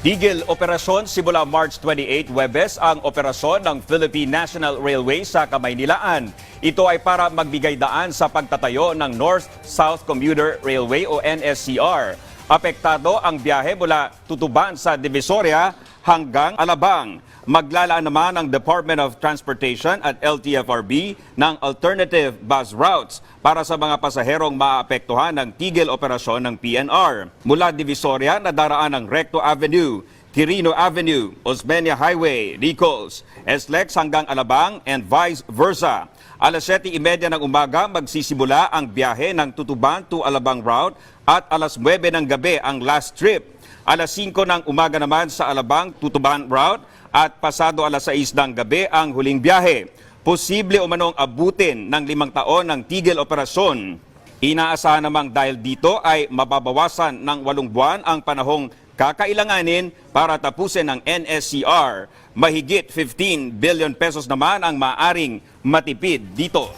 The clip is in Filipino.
Tigil operasyon simula March 28, Webes ang operasyon ng Philippine National Railway sa Kamaynilaan. Ito ay para magbigay daan sa pagtatayo ng North-South Commuter Railway o NSCR. Apektado ang biyahe mula Tutuban sa Divisoria hanggang Alabang. Maglalaan naman ang Department of Transportation at LTFRB ng alternative bus routes para sa mga pasaherong maapektuhan ng tigil operasyon ng PNR. Mula Divisoria, nadaraan ang Recto Avenue, Quirino Avenue, Osmeña Highway, Nichols, SLEX hanggang Alabang and vice versa. Alas 7.30 ng umaga magsisimula ang biyahe ng Tutuban to Alabang route at alas 9 ng gabi ang last trip. Alas 5 ng umaga naman sa Alabang Tutuban route at pasado alas 6 ng gabi ang huling biyahe. Posible umanong abutin ng limang taon ng tigil operasyon. Inaasahan namang dahil dito ay mababawasan ng walong buwan ang panahong kakailanganin para tapusin ng NSCR. Mahigit 15 billion pesos naman ang maaring matipid dito.